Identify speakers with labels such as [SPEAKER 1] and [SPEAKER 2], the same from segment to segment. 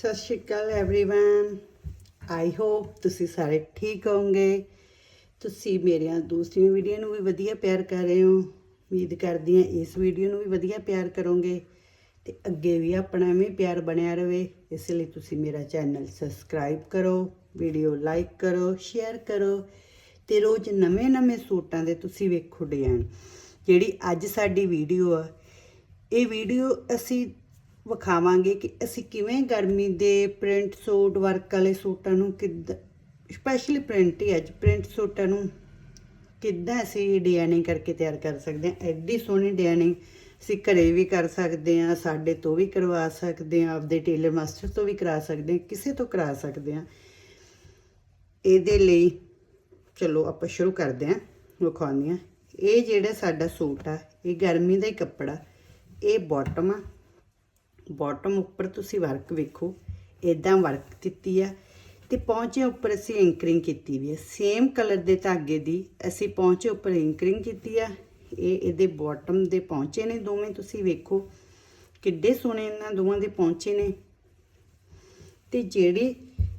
[SPEAKER 1] ਸਤਿ ਸ਼੍ਰੀ ਅਕਾਲ everyone I hope ਤੁਸੀਂ ਸਾਰੇ ਠੀਕ ਹੋਵੋਗੇ ਤੁਸੀਂ ਮੇਰੀਆਂ ਦੂਸਰੀਆਂ ਵੀਡੀਓ ਨੂੰ ਵੀ ਵਧੀਆ ਪਿਆਰ ਕਰ ਰਹੇ ਹੋ ਉਮੀਦ ਕਰਦੀ ਹਾਂ ਇਸ ਵੀਡੀਓ ਨੂੰ ਵੀ ਵਧੀਆ ਪਿਆਰ ਕਰੋਗੇ ਤੇ ਅੱਗੇ ਵੀ ਆਪਣਾ ਐਵੇਂ ਪਿਆਰ ਬਣਿਆ ਰਵੇ ਇਸ ਲਈ ਤੁਸੀਂ ਮੇਰਾ ਚੈਨਲ ਸਬਸਕ੍ਰਾਈਬ ਕਰੋ ਵੀਡੀਓ ਲਾਈਕ ਕਰੋ ਸ਼ੇਅਰ ਕਰੋ ਤੇ ਰੋਜ਼ ਨਵੇਂ-ਨਵੇਂ ਸੂਟਾਂ ਦੇ ਤੁਸੀਂ ਵੇਖੋ ਡਿਜ਼ਾਈਨ ਜਿਹੜੀ ਅੱਜ ਸਾਡੀ ਵੀਡੀਓ ਆ ਇਹ ਵੀਡੀਓ ਅਸੀਂ ਵਿਖਾਵਾਂਗੇ ਕਿ ਅਸੀਂ ਕਿਵੇਂ ਗਰਮੀ ਦੇ ਪ੍ਰਿੰਟ ਸੂਟ, ਵਰਕ ਵਾਲੇ ਸੂਟਾਂ ਨੂੰ ਕਿੱਦਾਂ ਸਪੈਸ਼ਲੀ ਪ੍ਰਿੰਟ ਹੀ ਅੱਜ ਪ੍ਰਿੰਟ ਸੂਟਾਂ ਨੂੰ ਕਿੱਦਾਂ ਅਸੀਂ ਡਿਜ਼ਾਈਨਿੰਗ ਕਰਕੇ ਤਿਆਰ ਕਰ ਸਕਦੇ ਹਾਂ। ਐਡੀ ਸੋਹਣੀ ਡਿਜ਼ਾਈਨਿੰਗ ਅਸੀਂ ਘਰੇ ਵੀ ਕਰ ਸਕਦੇ ਹਾਂ, ਸਾਡੇ ਤੋਂ ਵੀ ਕਰਵਾ ਸਕਦੇ ਹਾਂ, ਆਪਦੇ ਟੇਲਰ ਮਾਸਟਰ ਤੋਂ ਵੀ ਕਰਾ ਸਕਦੇ ਹਾਂ, ਕਿਸੇ ਤੋਂ ਕਰਾ ਸਕਦੇ ਹਾਂ। ਇਹਦੇ ਲਈ ਚਲੋ ਆਪਾਂ ਸ਼ੁਰੂ ਕਰਦੇ ਹਾਂ, ਵਿਖਾਉਂਦੇ ਹਾਂ। ਇਹ ਜਿਹੜਾ ਸਾਡਾ ਸੂਟ ਆ, ਇਹ ਗਰਮੀ ਦਾ ਹੀ ਕੱਪੜਾ, ਇਹ ਬਾਟਮ ਆ। ਬਾਟਮ ਉੱਪਰ ਤੁਸੀਂ ਵਰਕ ਵੇਖੋ ਇਦਾਂ ਵਰਕ ਦਿੱਤੀ ਆ। ਤੇ ਪੌਂਚੇ ਉੱਪਰ ਅਸੀਂ ਐਂਕਰਿੰਗ ਕੀਤੀ ਵੀ ਹੈ ਸੇਮ ਕਲਰ ਦੇ ਧਾਗੇ ਦੀ ਅਸੀਂ ਪੌਂਚੇ ਉੱਪਰ ਐਂਕਰਿੰਗ ਕੀਤੀ ਆ। ਇਹ ਇਹਦੇ ਬਾਟਮ ਦੇ ਪੌਂਚੇ ਨੇ ਦੋਵੇਂ, ਤੁਸੀਂ ਵੇਖੋ ਕਿੱਡੇ ਸੋਹਣੇ ਇਹਨਾਂ ਦੋਵਾਂ ਦੇ ਪੌਂਚੇ ਨੇ। ਤੇ ਜਿਹੜੇ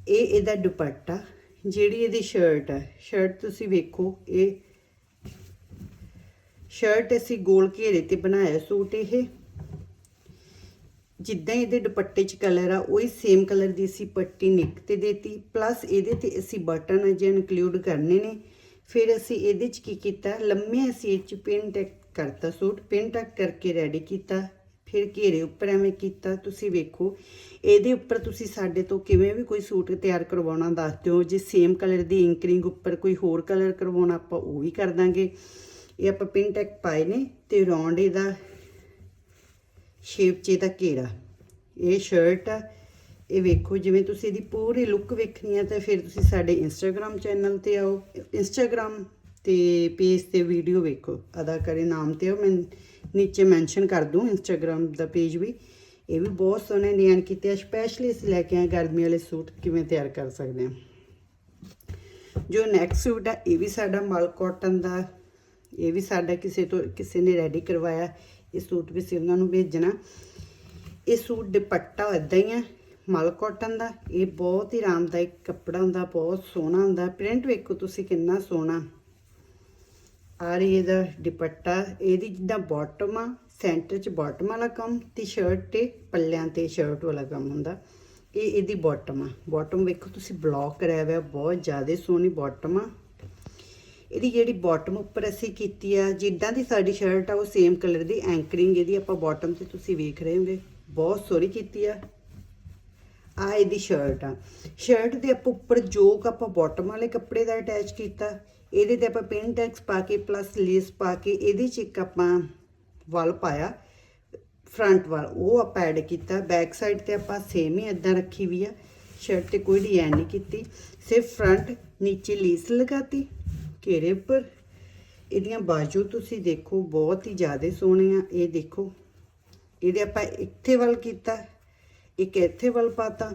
[SPEAKER 1] ਇਹ ਇਹਦਾ ਦੁਪੱਟਾ, ਜਿਹੜੀ ਇਹਦੀ ਸ਼ਰਟ ਆ ਸ਼ਰਟ ਤੁਸੀਂ ਵੇਖੋ, ਇਹ ਸ਼ਰਟ ਅਸੀਂ ਗੋਲ ਘੇਰੇ ਤੇ ਬਣਾਇਆ ਸੂਟ ਇਹ। ਜਿੱਦਾਂ ਇਹਦੇ ਦੁਪੱਟੇ 'ਚ ਕਲਰ ਆ, ਉਹੀ ਸੇਮ ਕਲਰ ਦੀ ਅਸੀਂ ਪੱਟੀ ਨਿੱਕ ਤੇ ਦੇਤੀ ਪਲੱਸ ਇਹਦੇ ਤੇ ਅਸੀਂ ਬਟਨ ਅਜੇ ਇਨਕਲੂਡ ਕਰਨੇ ਨੇ। ਫਿਰ ਅਸੀਂ ਇਹਦੇ 'ਚ ਕੀ ਕੀਤਾ ਲੰਮੇ ਅਸੀਂ ਇਹ 'ਚ ਪਿਨ ਟੈਕ ਕਰਤਾ ਸੂਟ ਪਿਨ ਟੈਕ ਕਰਕੇ ਰੈਡੀ ਕੀਤਾ। ਫਿਰ ਘੇਰੇ ਉੱਪਰ ਐਵੇਂ ਕੀਤਾ, ਤੁਸੀਂ ਵੇਖੋ, ਇਹਦੇ ਉੱਪਰ ਤੁਸੀਂ ਸਾਡੇ ਤੋਂ ਕਿਵੇਂ ਵੀ ਕੋਈ ਸੂਟ ਤਿਆਰ ਕਰਵਾਉਣਾ ਦੱਸ ਦਿਓ। ਜੇ ਸੇਮ ਕਲਰ ਦੀ ਇੰਕਰਿੰਗ ਉੱਪਰ ਕੋਈ ਹੋਰ ਕਲਰ ਕਰਵਾਉਣਾ, ਆਪਾਂ ਉਹ ਵੀ ਕਰ ਦਾਂਗੇ। ਇਹ ਆਪਾਂ ਪਿਨ ਟੈਕ ਪਾਏ ਨੇ ਤੇ ਰੌਂਡ ਇਹਦਾ ਸ਼ੇਪ 'ਚ ਇਹਦਾ ਘੇਰਾ। ਇਹ ਸ਼ਰਟ ਆ। ਇਹ ਵੇਖੋ, ਜਿਵੇਂ ਤੁਸੀਂ ਇਹਦੀ ਪੂਰੀ ਲੁੱਕ ਵੇਖਣੀ ਆ, ਤਾਂ ਫਿਰ ਤੁਸੀਂ ਸਾਡੇ ਇੰਸਟਾਗ੍ਰam ਚੈਨਲ ਤੇ ਆਓ। ਇੰਸਟਾਗ੍ਰam ਤੇ ਪੇਜ ਤੇ ਵੀਡੀਓ ਵੇਖੋ। ਅਦਾਕਾਰੇ ਨਾਮ ਤੇ ਉਹ ਮੈਂ ਨੀਚੇ ਮੈਂਸ਼ਨ ਕਰ ਦੂੰ ਇੰਸਟਾਗ੍ਰam ਦਾ ਪੇਜ ਵੀ। ਇਹ ਵੀ ਬਹੁਤ ਸੋਹਣੇ ਡਿਜ਼ਾਈਨ ਕੀਤੇ ਆ। ਸਪੈਸ਼ਲੀ ਅਸੀਂ ਲੈ ਕੇ ਆਏ ਗਰਮੀ ਵਾਲੇ ਸੂਟ। ਕਿਵੇਂ ਤਿਆਰ ਕਰ ਸਕਦੇ ਹਾਂ? ਜੋ ਨੈਕਸਟ ਸੂਟ ਆ, ਇਹ ਵੀ ਸਾਡਾ ਮਲ ਕਾਟਨ ਦਾ। ਇਹ ਵੀ ਸਾਡਾ ਕਿਸੇ ਤੋਂ, ਕਿਸੇ ਨੇ ਰੈਡੀ ਕਰਵਾਇਆ। ਇਹ ਸੂਟ ਵੀ ਅਸੀਂ ਉਹਨਾਂ ਨੂੰ ਭੇਜਣਾ। ਇਹ ਸੂਟ ਦੁਪੱਟਾ ਇਦਾਂ ਹੀ ਆ, ਮਲ ਕਾਟਨ ਦਾ। ਇਹ ਬਹੁਤ ਹੀ ਆਰਾਮਦਾਇਕ ਕੱਪੜਾ ਹੁੰਦਾ ਬਹੁਤ ਸੋਹਣਾ ਹੁੰਦਾ। ਪ੍ਰਿੰਟ ਵੇਖੋ ਤੁਸੀਂ ਕਿੰਨਾ ਸੋਹਣਾ। ਆ ਰਹੀ ਇਹਦਾ ਦੁਪੱਟਾ। ਇਹਦੀ ਜਿੱਦਾਂ ਬਾਟਮ ਆ ਸੈਂਟਰ 'ਚ ਬਾਟਮ ਵਾਲਾ ਕੰਮ ਤੇ ਸ਼ਰਟ ਤੇ ਪੱਲਿਆਂ ਤੇ ਸ਼ਰਟ ਵਾਲਾ ਕੰਮ ਹੁੰਦਾ। ਇਹ ਇਹਦੀ ਬਾਟਮ ਆ। ਬਾਟਮ ਵੇਖੋ ਤੁਸੀਂ ਬਲੌਕ ਕਰਿਆ ਹੋਇਆ ਬਹੁਤ ਜ਼ਿਆਦਾ ਸੋਹਣੀ ਬਾਟਮ ਆ। ਇਹਦੀ ਜਿਹੜੀ ਬਾਟਮ ਉੱਪਰ ਅਸੀਂ ਕੀਤੀ ਆ, ਜਿੱਦਾਂ ਦੀ ਸਾਡੀ ਸ਼ਰਟ ਆ, ਉਹ ਸੇਮ ਕਲਰ ਦੀ ਐਂਕਰਿੰਗ ਇਹਦੀ ਆਪਾਂ ਬਾਟਮ ਤੇ ਤੁਸੀਂ ਵੇਖ ਰਹੇ ਹੋਗੇ। ਬਹੁਤ ਸੋਹਣੀ ਕੀਤੀ ਆ। ਆ ਇਹਦੀ ਸ਼ਰਟ ਆ। ਸ਼ਰਟ ਦੇ ਆਪਾਂ ਉੱਪਰ ਜੋਕ ਆਪਾਂ ਬਾਟਮ ਵਾਲੇ ਕੱਪੜੇ ਦਾ ਅਟੈਚ ਕੀਤਾ। ਇਹਦੇ ਤੇ ਆਪਾਂ ਪਿੰਨ ਟੈਕਸ ਪਾ ਕੇ ਪਲੱਸ ਲੇਸ ਪਾ ਕੇ ਇਹਦੇ ਚ ਇੱਕ ਆਪਾਂ ਵਲ ਪਾਇਆ। ਫਰੰਟ ਵਾਲ ਉਹ ਆਪਾਂ ਐਡ ਕੀਤਾ। ਬੈਕ ਸਾਈਡ ਤੇ ਆਪਾਂ ਸੇਮ ਹੀ ਇਦਾਂ ਰੱਖੀ ਵੀ ਆ। ਸ਼ਰਟ ਤੇ ਕੋਈ ਡਿਜ਼ਾਈਨ ਨਹੀਂ ਕੀਤੀ। ਸਿਰਫ ਫਰੰਟ ਨੀਚੇ ਲੇਸ ਲਗਾਤੀ। ਘੇਰੇ ਉੱਪਰ। ਇਹਦੀਆਂ ਬਾਜੂ ਤੁਸੀਂ ਦੇਖੋ, ਬਹੁਤ ਹੀ ਜ਼ਿਆਦਾ ਸੋਹਣੇ ਆ। ਇਹ ਦੇਖੋ, ਇਹਦੇ ਆਪਾਂ ਇੱਥੇ ਵੱਲ ਕੀਤਾ, ਇੱਕ ਇੱਥੇ ਵੱਲ ਪਾਤਾ।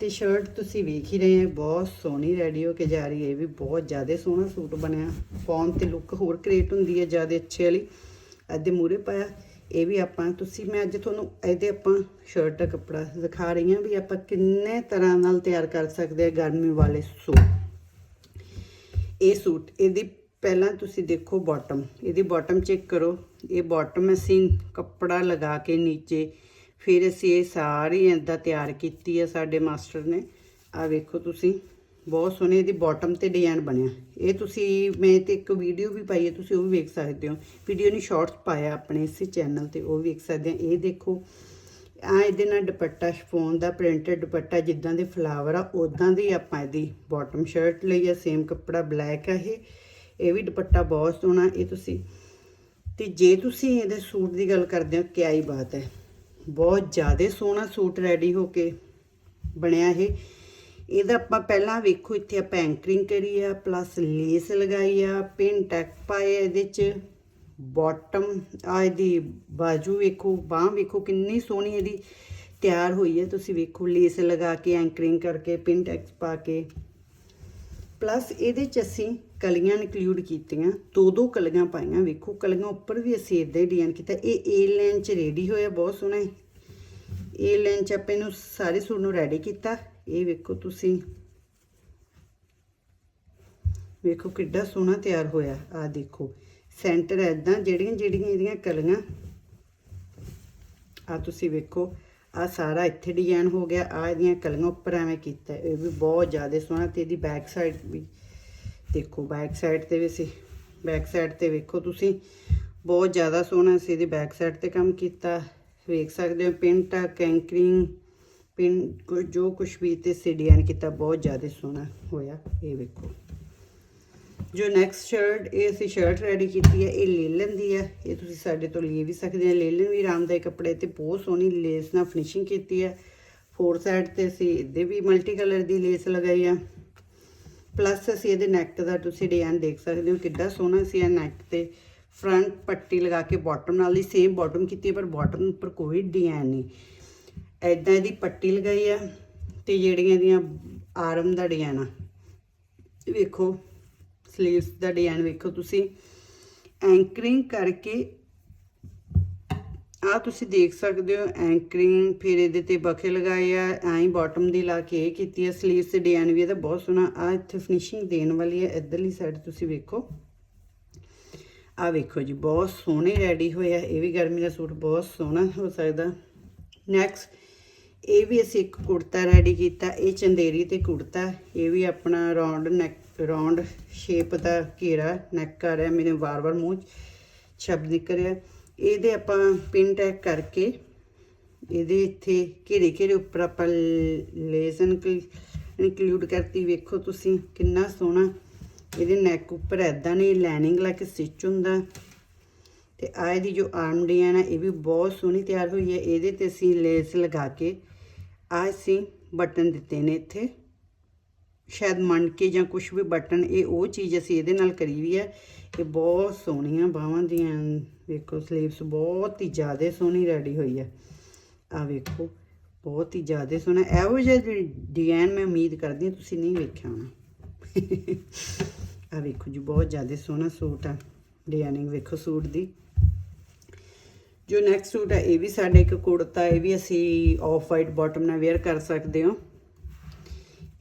[SPEAKER 1] ਤੇ ਸ਼ਰਟ ਤੁਸੀਂ ਵੇਖ ਹੀ ਰਹੇ ਆ, ਬਹੁਤ ਸੋਹਣੀ ਰੈਡੀ ਹੋ ਕੇ ਜਾ ਰਹੀ ਹੈ। ਇਹ ਵੀ ਬਹੁਤ ਜ਼ਿਆਦਾ ਸੋਹਣਾ ਸੂਟ ਬਣਿਆ। ਫੌਨ ਤੇ ਲੁੱਕ ਹੋਰ ਕ੍ਰੀਏਟ ਹੁੰਦੀ ਹੈ ਜ਼ਿਆਦਾ ਅੱਛੇ ਵਾਲੀ। ਅੱਧੇ ਮੂਰੇ ਪਾਇਆ। ਇਹ ਵੀ ਆਪਾਂ, ਤੁਸੀਂ, ਮੈਂ ਅੱਜ ਤੁਹਾਨੂੰ ਇਹਦੇ ਆਪਾਂ ਸ਼ਰਟ ਦਾ ਕੱਪੜਾ ਦਿਖਾ ਰਹੀ ਹਾਂ ਵੀ ਆਪਾਂ ਕਿੰਨੇ ਤਰ੍ਹਾਂ ਨਾਲ ਤਿਆਰ ਕਰ ਸਕਦੇ ਆ ਗਰਮੀ ਵਾਲੇ ਸੂਟ। ਇਹ ਸੂਟ, ਇਹਦੀ ਪਹਿਲਾਂ ਤੁਸੀਂ ਦੇਖੋ ਬਾਟਮ ਇਹਦੀ ਬਾਟਮ ਚੈੱਕ ਕਰੋ। ਇਹ ਬਾਟਮ ਅਸੀਂ ਕੱਪੜਾ ਲਗਾ ਕੇ ਨੀਚੇ, ਫਿਰ ਅਸੀਂ ਇਹ ਸਾਰੀ ਇਦਾਂ ਤਿਆਰ ਕੀਤੀ ਆ ਸਾਡੇ ਮਾਸਟਰ ਨੇ। ਆ ਵੇਖੋ ਤੁਸੀਂ, ਬਹੁਤ ਸੋਹਣੇ ਇਹਦੀ ਬਾਟਮ ਤੇ ਡਿਜ਼ਾਈਨ ਬਣਿਆ। ਇਹ ਤੁਸੀਂ, ਮੈਂ ਤੇ ਇੱਕ ਵੀਡੀਓ ਵੀ ਪਾਈ ਹੈ, ਤੁਸੀਂ ਉਹ ਵੀ ਵੇਖ ਸਕਦੇ ਹੋ। ਵੀਡੀਓ ਨਹੀਂ ਸ਼ਾਰਟਸ ਪਾਇਆ ਆਪਣੇ ਇਸੇ ਚੈਨਲ ਤੇ, ਉਹ ਵੀ ਵੇਖ ਸਕਦੇ ਆ। ਇਹ ਦੇਖੋ ਆ ਇਹਦੇ ਨਾਲ ਦੁਪੱਟਾ ਸ਼ਫੋਨ ਦਾ ਪ੍ਰਿੰਟਡ ਦੁਪੱਟਾ ਜਿੱਦਾਂ ਦੇ ਫਲਾਵਰ ਆ ਉਦਾਂ ਦੀ ਆਪਾਂ ਇਹਦੀ ਬਾਟਮ ਸ਼ਰਟ ਲਈ ਆ ਸੇਮ ਕੱਪੜਾ ਬਲੈਕ ਆ ਇਹ। ਇਹ ਵੀ ਦੁਪੱਟਾ ਬਹੁਤ ਸੋਹਣਾ, ਇਹ ਤੁਸੀਂ ਤੇ ਜੇ ਤੁਸੀਂ ਇਹਦੇ ਸੂਟ ਦੀ ਗੱਲ ਕਰਦੇ ਹੋ ਕਿਆ ਹੀ ਬਾਤ ਹੈ। ਬਹੁਤ ਜ਼ਿਆਦਾ ਸੋਹਣਾ ਸੂਟ ਰੈਡੀ ਹੋ ਕੇ ਬਣਿਆ ਇਹ। ਇਹਦਾ ਆਪਾਂ ਪਹਿਲਾਂ ਵੇਖੋ, ਇੱਥੇ ਆਪਾਂ ਐਂਕਰਿੰਗ ਕਰੀ ਆ ਪਲੱਸ ਲੇਸ ਲਗਾਈ ਆ ਪਿਨ ਟੈਕ ਪਾਏ ਇਹਦੇ ਚ। ਬਾਟਮ ਆ ਇਹਦੀ ਬਾਜੂ ਵੇਖੋ, ਬਾਹ ਵੇਖੋ, ਕਿੰਨੀ ਸੋਹਣੀ ਇਹਦੀ ਤਿਆਰ ਹੋਈ ਹੈ। ਤੁਸੀਂ ਵੇਖੋ ਲੇਸ ਲਗਾ ਕੇ ਐਂਕਰਿੰਗ ਕਰਕੇ ਪਿਨ ਟੈਕਸ ਪਾ ਕੇ। ਪਲੱਸ ਇਹਦੇ ਚ ਅਸੀਂ ਕਲੀਆਂ ਇਨਕਲੂਡ ਕੀਤੀਆਂ ਦੋ ਦੋ ਕਲੀਆਂ ਪਾਈਆਂ। ਵੇਖੋ, ਕਲੀਆਂ ਉੱਪਰ ਵੀ ਅਸੀਂ ਇਦਾਂ ਹੀ ਡਿਜ਼ਾਈਨ ਕੀਤਾ। ਇਹ ਏ ਲਾਈਨ ਚ ਰੈਡੀ ਹੋਇਆ, ਬਹੁਤ ਸੋਹਣਾ ਹੈ। ਇਹ ਲਾਈਨ ਚ ਆਪਾਂ ਇਹਨੂੰ ਸਾਰੇ ਸੂਟ ਨੂੰ ਰੈਡੀ ਕੀਤਾ। ਇਹ ਵੇਖੋ ਤੁਸੀਂ। ਵੇਖੋ ਕਿੱਡਾ ਸੋਹਣਾ ਤਿਆਰ ਹੋਇਆ। ਆ ਦੇਖੋ। ਸੈਂਟਰ ਐਦਾਂ ਜਿਹੜੀਆਂ ਜਿਹੜੀਆਂ ਇਹਦੀਆਂ ਕਲੀਆਂ। ਆ ਤੁਸੀਂ ਵੇਖੋ ਆ ਸਾਰਾ ਇੱਥੇ ਡਿਜ਼ਾਈਨ ਹੋ ਗਿਆ ਆ ਇਹਦੀਆਂ ਕਲੀਆਂ ਉੱਪਰ ਐਵੇਂ ਕੀਤਾ ਇਹ ਵੀ ਬਹੁਤ ਜ਼ਿਆਦਾ ਸੋਹਣਾ ਤੇ ਇਹਦੀ ਬੈਕ ਸਾਈਡ ਵੀ ਦੇਖੋ ਬੈਕ ਸਾਈਡ ਤੇ ਵੀ ਸੀ। ਬੈਕ ਸਾਈਡ ਤੇ ਵੇਖੋ ਤੁਸੀਂ, ਬਹੁਤ ਜ਼ਿਆਦਾ ਸੋਹਣਾ ਸੀ ਇਹਦੀ ਬੈਕ ਸਾਈਡ ਤੇ ਕੰਮ ਕੀਤਾ। ਵੇਖ ਸਕਦੇ ਹੋ ਪਿੰਟ ਕੈਂਕਰਿੰਗ ਪਿੰਨ ਜੋ ਕੁਛ ਵੀ ਤੇ ਸੀ ਡਿਜ਼ਾਈਨ ਕੀਤਾ, ਬਹੁਤ ਜ਼ਿਆਦਾ ਸੋਹਣਾ ਹੋਇਆ, ਇਹ ਵੇਖੋ। ਜੋ ਨੈਕਸਟ ਸ਼ਰਟ ਇਹ ਅਸੀਂ ਸ਼ਰਟ ਰੈਡੀ ਕੀਤੀ ਹੈ, ਇਹ ਲੇਲਨ ਦੀ ਹੈ। ਇਹ ਤੁਸੀਂ ਸਾਡੇ ਤੋਂ ਲੈ ਵੀ ਸਕਦੇ ਹੋ। ਲੇਲਨ ਵੀ ਆਰਾਮਦਾਇਕ ਕੱਪੜੇ ਤੇ ਬਹੁਤ ਸੋਹਣੀ ਲੇਸ ਨਾਲ ਫਿਨਿਸ਼ਿੰਗ ਕੀਤੀ ਹੈ। ਫੋਰ ਸਾਈਡ ਤੇ ਅਸੀਂ ਇਹਦੇ ਵੀ ਮਲਟੀ ਕਲਰ ਦੀ ਲੇਸ ਲਗਾਈ ਆ। ਪਲੱਸ ਅਸੀਂ ਇਹਦੇ ਨੈਕ ਦਾ ਤੁਸੀਂ ਡਿਜ਼ਾਈਨ ਦੇਖ ਸਕਦੇ ਹੋ, ਕਿੱਡਾ ਸੋਹਣਾ ਸੀ ਇਹ ਨੈਕ ਤੇ। ਫਰੰਟ ਪੱਟੀ ਲਗਾ ਕੇ ਬਾਟਮ ਨਾਲ ਦੀ ਸੇਮ ਬਾਟਮ ਕੀਤੀ ਪਰ ਬਾਟਮ ਉੱਪਰ ਕੋਈ ਡਿਜ਼ਾਈਨ ਨਹੀਂ। ਐਦਾਂ ਇਹਦੀ ਪੱਟੀ ਲਗਾਈ ਆ, ਤੇ ਜਿਹੜੀਆਂ ਇਹਦੀਆਂ ਆਰਮ ਦਾ ਡਿਜ਼ਾਈਨ ਆ। ਵੇਖੋ। ਸਲੀਵਸ ਦਾ ਡਿਜ਼ਾਈਨ ਵੇਖੋ ਤੁਸੀਂ। ਐਂਕਰਿੰਗ ਕਰਕੇ ਆ ਤੁਸੀਂ ਦੇਖ ਸਕਦੇ ਹੋ, ਐਂਕਰਿੰਗ ਫਿਰ ਇਹਦੇ ਤੇ ਬਖੇ ਲਗਾਏ ਆ, ਐਂ ਬਾਟਮ ਦੀ ਲਾ ਕੇ ਇਹ ਕੀਤੀ ਹੈ ਸਲੀਵਸ ਦੇ ਡਿਜ਼ਾਈਨ ਵੀ ਇਹਦਾ ਬਹੁਤ ਸੋਹਣਾ ਆ ਇੱਥੇ ਫਿਨਿਸ਼ਿੰਗ ਦੇਣ ਵਾਲੀ ਹੈ ਇਧਰਲੀ ਸਾਈਡ ਤੁਸੀਂ ਵੇਖੋ। ਆ ਵੇਖੋ ਜੀ, ਬਹੁਤ ਸੋਹਣੇ ਰੈਡੀ ਹੋਇਆ ਇਹ ਵੀ ਗਰਮੀ ਦਾ ਸੂਟ ਬਹੁਤ ਸੋਹਣਾ ਹੋ ਸਕਦਾ। ਨੈਕਸਟ ਇਹ ਵੀ ਅਸੀਂ ਇੱਕ ਕੁੜਤਾ ਰੈਡੀ ਕੀਤਾ, ਇਹ ਚੰਦੇਰੀ ਤੇ ਕੁੜਤਾ, ਇਹ ਵੀ ਆਪਣਾ ਰਾਉਂਡ ਨੈਕ ਰਾਉਂਡ ਸ਼ੇਪ ਦਾ ਘੇਰਾ ਨੈਕ ਕਰ ਰਿਹਾ, ਮੇਰੇ ਵਾਰ-ਵਾਰ ਮੂੰਹ 'ਚ ਸ਼ਬਦ ਨਿਕਲ ਰਿਹਾ। ਇਹਦੇ ਆਪਾਂ ਪਿਨ ਟੈਗ ਕਰਕੇ ਇਹਦੇ ਇੱਥੇ ਘੇਰੇ ਘੇਰੇ ਉੱਪਰ ਆਪਾਂ ਲੇਸ ਇਨਕਲੂਡ ਕਰਤੀ। ਵੇਖੋ ਤੁਸੀਂ ਕਿੰਨਾ ਸੋਹਣਾ ਇਹਦੇ ਨੈਕ ਉੱਪਰ ਐਦਾਂ ਨਹੀਂ ਲਾਈਨਿੰਗ ਲਾ ਕੇ ਸਟਿਚ ਹੁੰਦਾ। ਤੇ ਆ ਇਹਦੀ ਜੋ ਆਰਮ ਡਿਜ਼ਾਈਨ ਹੈ ਇਹ ਵੀ ਬਹੁਤ ਸੋਹਣੀ ਤਿਆਰ ਹੋਈ ਹੈ। ਇਹਦੇ ਤੇ ਅਸੀਂ ਲੇਸ ਲਗਾ ਕੇ ਆ ਅਸੀਂ ਬਟਨ ਦਿੱਤੇ ਨੇ ਇੱਥੇ। ਸ਼ਾਇਦ ਮਣ ਕੇ ਜਾਂ ਕੁਝ ਵੀ ਬਟਨ, ਇਹ ਉਹ ਚੀਜ਼ ਅਸੀਂ ਇਹਦੇ ਨਾਲ ਕਰੀ ਵੀ ਹੈ। ਇਹ ਬਹੁਤ ਸੋਹਣੀਆਂ ਬਾਹਾਂ ਦੀਆਂ, ਵੇਖੋ ਸਲੀਵਸ ਬਹੁਤ ਹੀ ਜ਼ਿਆਦਾ ਸੋਹਣੀ ਰੈਡੀ ਹੋਈ ਹੈ। ਆ ਵੇਖੋ, ਬਹੁਤ ਹੀ ਜ਼ਿਆਦਾ ਸੋਹਣਾ, ਇਹੋ ਜਿਹਾ ਡਿਜ਼ਾਈਨ ਮੈਂ ਉਮੀਦ ਕਰਦੀ ਹਾਂ ਤੁਸੀਂ ਨਹੀਂ ਵੇਖਿਆ ਹੋਣਾ। ਆ ਵੇਖੋ ਜੀ, ਬਹੁਤ ਜ਼ਿਆਦਾ ਸੋਹਣਾ ਸੂਟ ਆ ਡਿਜ਼ਾਈਨਿੰਗ ਵੇਖੋ ਸੂਟ ਦੀ। ਜੋ ਨੈਕਸਟ ਸੂਟ ਹੈ ਇਹ ਵੀ ਸਾਡੇ ਇੱਕ ਕੁੜਤਾ, ਇਹ ਵੀ ਅਸੀਂ ਆਫ ਵਾਈਟ ਬਾਟਮ ਨਾਲ ਵੇਅਰ ਕਰ ਸਕਦੇ ਹਾਂ।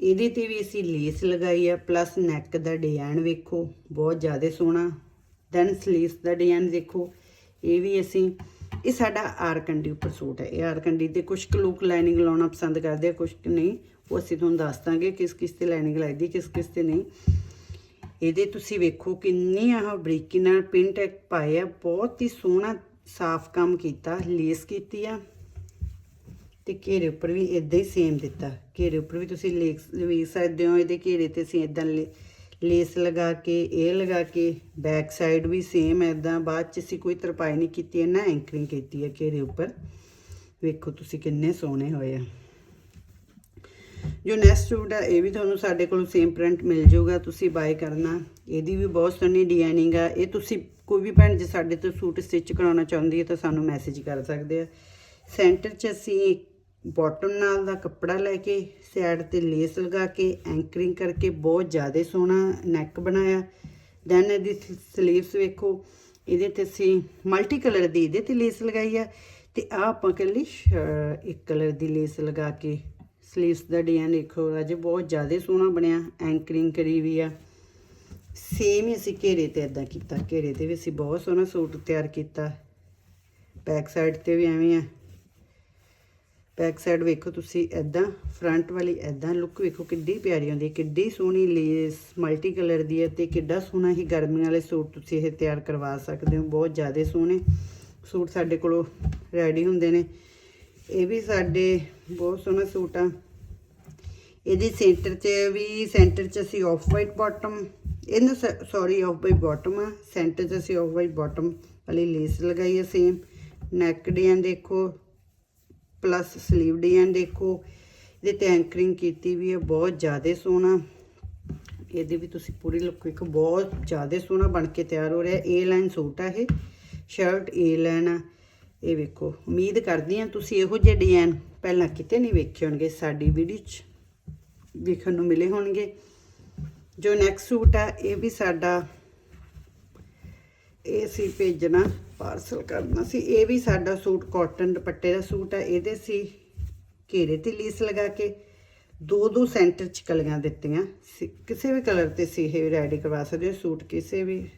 [SPEAKER 1] ਇਹਦੇ ਤੇ ਵੀ ਅਸੀਂ ਲੇਸ ਲਗਾਈ ਆ ਪਲੱਸ ਨੈਕ ਦਾ ਡਿਜ਼ਾਈਨ ਵੇਖੋ, ਬਹੁਤ ਜ਼ਿਆਦਾ ਸੋਹਣਾ। ਦੈਨ ਸਲੀਵਸ ਦਾ ਡਿਜ਼ਾਈਨ ਦੇਖੋ ਇਹ ਵੀ ਅਸੀਂ, ਇਹ ਸਾਡਾ ਆਰਕੰਡੀ ਉੱਪਰ ਸੂਟ ਹੈ। ਇਹ ਆਰਕੰਡੀ ਤੇ ਕੁਝ ਕੁ ਲੋਕ ਲਾਈਨਿੰਗ ਲਾਉਣਾ ਪਸੰਦ ਕਰਦੇ ਆ ਕੁਝ ਕੁ ਨਹੀਂ। ਉਹ ਅਸੀਂ ਤੁਹਾਨੂੰ ਦੱਸ ਦਾਂਗੇ ਕਿਸ ਕਿਸ ਤੇ ਲਾਈਨਿੰਗ ਲੱਗਦੀ ਕਿਸ ਕਿਸ ਤੇ ਨਹੀਂ। ਇਹਦੇ ਤੁਸੀਂ ਵੇਖੋ ਕਿੰਨੀ ਆਹ ਬਰੀਕੀ ਨਾਲ ਪਿੰਟ ਪਾਏ ਆ, ਬਹੁਤ ਹੀ ਸੋਹਣਾ, ਸਾਫ਼ ਕੰਮ ਕੀਤਾ, ਲੇਸ ਕੀਤੀ ਆ। ਤੇ ਘੇਰੇ ਉੱਪਰ ਵੀ ਇਦਾਂ ਹੀ ਸੇਮ ਦਿੱਤਾ। ਘੇਰੇ ਉੱਪਰ ਵੀ ਤੁਸੀਂ ਲੇਸ ਵੇਖ ਸਕਦੇ ਹੋ, ਇਹਦੇ ਘੇਰੇ ਤੇ ਅਸੀਂ ਇਦਾਂ ਲੇਸ ਲਗਾ ਕੇ, ਇਹ ਲਗਾ ਕੇ, ਬੈਕ ਸਾਈਡ ਵੀ ਸੇਮ ਇਦਾਂ ਬਾਅਦ ਚ ਅਸੀਂ ਕੋਈ ਤਰਪਾਈ ਨਹੀਂ ਕੀਤੀ ਹੈ ਨਾ ਐਂਕਰਿੰਗ ਕੀਤੀ ਹੈ ਘੇਰੇ ਉੱਪਰ। ਵੇਖੋ ਤੁਸੀਂ ਕਿੰਨੇ ਸੋਹਣੇ ਹੋਏ ਆ। ਜੋ ਨੈਕਸਟ ਸੂਟ ਆ, ਇਹ ਵੀ ਤੁਹਾਨੂੰ ਸਾਡੇ ਕੋਲੋਂ ਸੇਮ ਪ੍ਰਿੰਟ ਮਿਲ ਜਾਊਗਾ, ਤੁਸੀਂ ਬਾਏ ਕਰਨਾ। ਇਹਦੀ ਵੀ ਬਹੁਤ ਸੋਹਣੀ ਡਿਜ਼ਾਈਨਿੰਗ ਆ। ਇਹ ਤੁਸੀਂ ਕੋਈ ਵੀ ਭੈਣ ਜੇ ਸਾਡੇ ਤੋਂ ਸੂਟ ਸਟਿਚ ਕਰਾਉਣਾ ਚਾਹੁੰਦੀ ਹੈ ਤਾਂ ਸਾਨੂੰ ਮੈਸੇਜ ਕਰ ਸਕਦੇ ਆ। ਸੈਂਟਰ 'ਚ ਅਸੀਂ ਬਾਟਮ ਨਾਲ ਦਾ ਕੱਪੜਾ ਲੈ ਕੇ ਸਾਈਡ ਤੇ ਲੇਸ ਲਗਾ ਕੇ ਐਂਕਰਿੰਗ ਕਰਕੇ ਬਹੁਤ ਜ਼ਿਆਦਾ ਸੋਹਣਾ ਨੈਕ ਬਣਾਇਆ। ਦੈਨ ਇਹਦੀ ਸਲੀਵਸ ਵੇਖੋ, ਇਹਦੇ ਤੇ ਅਸੀਂ ਮਲਟੀ ਕਲਰ ਦੀ ਇਹਦੇ ਤੇ ਲੇਸ ਲਗਾਈ ਆ। ਤੇ ਆ ਆਪਾਂ ਕੱਲੀ ਸ਼- ਇੱਕ ਕਲਰ ਦੀ ਲੇਸ ਲਗਾ ਕੇ ਸਲੀਵਸ ਦਾ ਡਿਜ਼ਾਈਨ ਦੇਖੋ ਰਾਜੇ ਬਹੁਤ ਜ਼ਿਆਦਾ ਸੋਹਣਾ ਬਣਿਆ, ਐਂਕਰਿੰਗ ਕਰੀ ਵੀ ਆ। ਸੇਮ ਹੀ ਅਸੀਂ ਘੇਰੇ ਤੇ ਇਦਾਂ ਕੀਤਾ, ਘੇਰੇ ਤੇ ਵੀ ਅਸੀਂ ਬਹੁਤ ਸੋਹਣਾ ਸੂਟ ਤਿਆਰ ਕੀਤਾ। ਬੈਕ ਸਾਈਡ ਤੇ ਵੀ ਐਵੇਂ ਆ। ਬੈਕ ਸਾਈਡ ਵੇਖੋ ਤੁਸੀਂ ਐਦਾਂ ਫਰੰਟ ਵਾਲੀ ਐਦਾਂ ਲੁੱਕ ਵੇਖੋ ਕਿੱਡੀ ਪਿਆਰੀ ਹੁੰਦੀ ਕਿੱਡੀ ਸੋਹਣੀ ਲੇਸ ਮਲਟੀ ਕਲਰ ਦੀ ਹੈ ਤੇ ਕਿੱਡਾ ਸੋਹਣਾ ਹੀ ਗਰਮੀਆਂ ਵਾਲੇ ਸੂਟ ਤੁਸੀਂ ਇਹ ਤਿਆਰ ਕਰਵਾ ਸਕਦੇ ਹੋ, ਬਹੁਤ ਜ਼ਿਆਦਾ ਸੋਹਣੇ ਸੂਟ ਸਾਡੇ ਕੋਲੋਂ ਰੈਡੀ ਹੁੰਦੇ ਨੇ। ਇਹ ਵੀ ਸਾਡੇ ਬਹੁਤ ਸੋਹਣਾ ਸੂਟ ਆ। ਇਹਦੀ ਸੈਂਟਰ 'ਚ ਵੀ ਸੈਂਟਰ 'ਚ ਅਸੀਂ ਆਫ ਵਾਈਟ ਬਾਟਮ ਇਹਨੂੰ ਸੌਰੀ ਆਫ ਵਾਈਟ ਬਾਟਮ ਆ ਸੈਂਟਰ 'ਚ ਅਸੀਂ ਆਫ ਵਾਈਟ ਬਾਟਮ ਵਾਲੀ ਲੇਸ ਲਗਾਈ ਹੈ ਸੇਮ ਨੈਕ ਡਿਜ਼ਾਈਨ ਦੇਖੋ ਪਲੱਸ ਸਲੀਵ ਡਿਜ਼ਾਈਨ ਦੇਖੋ, ਇਹਦੇ ਤੇ ਐਂਕਰਿੰਗ ਕੀਤੀ ਵੀ ਹੈ, ਬਹੁਤ ਜ਼ਿਆਦਾ ਸੋਹਣਾ। ਇਹਦੇ ਵੀ ਤੁਸੀਂ ਪੂਰੀ ਲੁੱਕ ਵੇਖੋ, ਬਹੁਤ ਜ਼ਿਆਦਾ ਸੋਹਣਾ ਬਣ ਕੇ ਤਿਆਰ ਹੋ ਰਿਹਾ। ਏ ਲਾਈਨ ਸੂਟ ਆ ਇਹ ਸ਼ਰਟ ਏ ਲਾਈਨ ਆ। ਇਹ ਵੇਖੋ, ਉਮੀਦ ਕਰਦੀ ਹਾਂ ਤੁਸੀਂ ਇਹੋ ਜਿਹੇ ਡਿਜ਼ਾਈਨ ਪਹਿਲਾਂ ਕਿਤੇ ਨਹੀਂ ਵੇਖੇ ਹੋਣਗੇ ਸਾਡੀ ਵੀਡੀਓ 'ਚ। ਵੇਖਣ ਨੂੰ ਮਿਲੇ ਹੋਣਗੇ। ਜੋ ਨੈਕਸਟ ਸੂਟ ਆ, ਇਹ ਵੀ ਸਾਡਾ ਇਹ ਸੀ ਭੇਜਣਾ ਪਾਰਸਲ ਕਰਨਾ ਸੀ। ਇਹ ਵੀ ਸਾਡਾ ਸੂਟ ਕਾਟਨ ਦੁਪੱਟੇ ਦਾ ਸੂਟ ਹੈ ਇਹਦੇ ਸੀ ਘੇਰੇ ਤੇ ਲੀਸ ਲਗਾ ਕੇ ਦੋ ਦੋ ਸੈਂਟਰ ਚ ਕਲੀਆਂ ਦਿੱਤੀਆਂ। ਸੀ- ਕਿਸੇ ਵੀ ਕਲਰ ਤੇ ਸੀ ਇਹ ਰੈਡੀ ਕਰਵਾ ਸਕਦੇ ਹੋ। ਸੂਟ ਕਿਸੇ ਵੀ,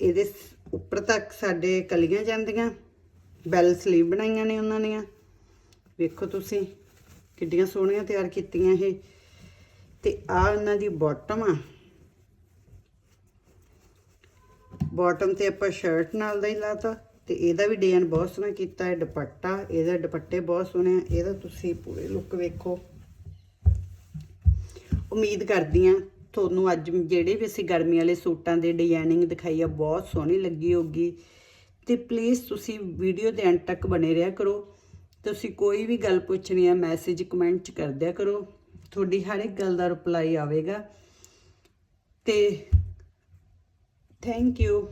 [SPEAKER 1] ਇਹਦੇ ਉੱਪਰ ਤੱਕ ਸਾਡੇ ਕਲੀਆਂ ਜਾਂਦੀਆਂ। ਬੈਲ ਸਲੀਵ ਬਣਾਈਆਂ ਨੇ ਉਹਨਾਂ ਨੇ ਵੇਖੋ ਤੁਸੀਂ, ਕਿੱਡੀਆਂ ਸੋਹਣੀਆਂ ਤਿਆਰ ਕੀਤੀਆਂ ਇਹ। ਤੇ ਆ ਉਹਨਾਂ ਦੀ ਬਾਟਮ ਆ। ਬਾਟਮ ਤੇ ਆਪਾਂ ਸ਼ਰਟ ਨਾਲ ਦਾ ਹੀ ਲਾਤਾ ਤੇ ਇਹਦਾ ਵੀ ਡਿਜ਼ਾਈਨ ਬਹੁਤ ਸੋਹਣਾ ਕੀਤਾ ਹੈ, ਦੁਪੱਟਾ, ਇਹਦਾ ਦੁਪੱਟੇ ਬਹੁਤ ਸੋਹਣੇ ਆ, ਇਹਦਾ ਤੁਸੀਂ ਪੂਰੇ ਲੁੱਕ ਵੇਖੋ। ਉਮੀਦ ਕਰਦੀ ਆ ਤੁਹਾਨੂੰ ਅੱਜ ਜਿਹੜੇ ਵੀ ਅਸੀਂ ਗਰਮੀ ਵਾਲੇ ਸੂਟਾਂ ਦੇ ਡਿਜ਼ਾਈਨਿੰਗ ਦਿਖਾਈ ਆ, ਬਹੁਤ ਸੋਹਣੀ ਲੱਗੀ ਹੋਗੀ ਤੇ ਪਲੀਜ਼ ਤੁਸੀਂ ਵੀਡੀਓ ਦੇ ਐਂਡ ਤੱਕ ਬਣੇ ਰਿਹਾ ਕਰੋ। ਤੁਸੀਂ ਕੋਈ ਵੀ ਗੱਲ ਪੁੱਛਣੀ ਆ ਮੈਸੇਜ ਕਮੈਂਟ ਚ ਕਰ ਦਿਆ ਕਰੋ। ਤੁਹਾਡੀ ਹਰ ਇੱਕ ਗੱਲ ਦਾ ਰਿਪਲਾਈ ਆਵੇਗਾ। ਤੇ Thank you.